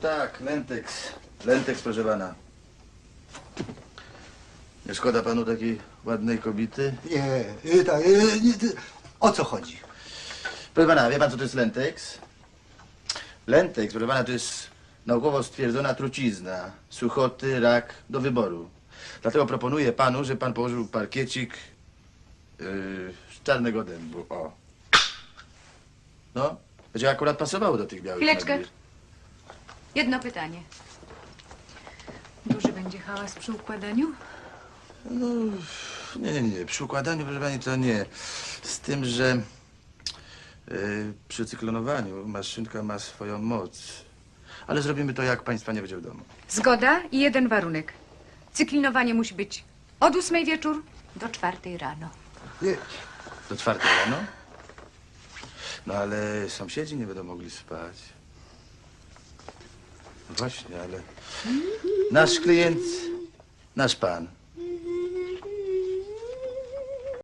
tak, Lentex. Lentex, proszę pana. Nie szkoda panu takiej ładnej kobiety? Nie, y, tak, nie, ty- o co chodzi? Proszę pana, wie pan co to jest Lentex? Lentex, proszę pana, to jest naukowo stwierdzona trucizna. Suchoty, rak, do wyboru. Dlatego proponuję panu, że pan położył parkiecik yy, z czarnego dębu. O. No, będzie akurat pasowało do tych białych Chwileczkę. Jedno pytanie. Duży będzie hałas przy układaniu? No, nie, nie, nie. Przy układaniu, proszę pani, to nie. Z tym, że yy, przy cyklonowaniu maszynka ma swoją moc. Ale zrobimy to, jak państwa nie będzie w domu. Zgoda i jeden warunek. Cyklinowanie musi być od ósmej wieczór do czwartej rano. Nie, Do czwartej rano? No ale sąsiedzi nie będą mogli spać. Właśnie, ale nasz klient, nasz pan.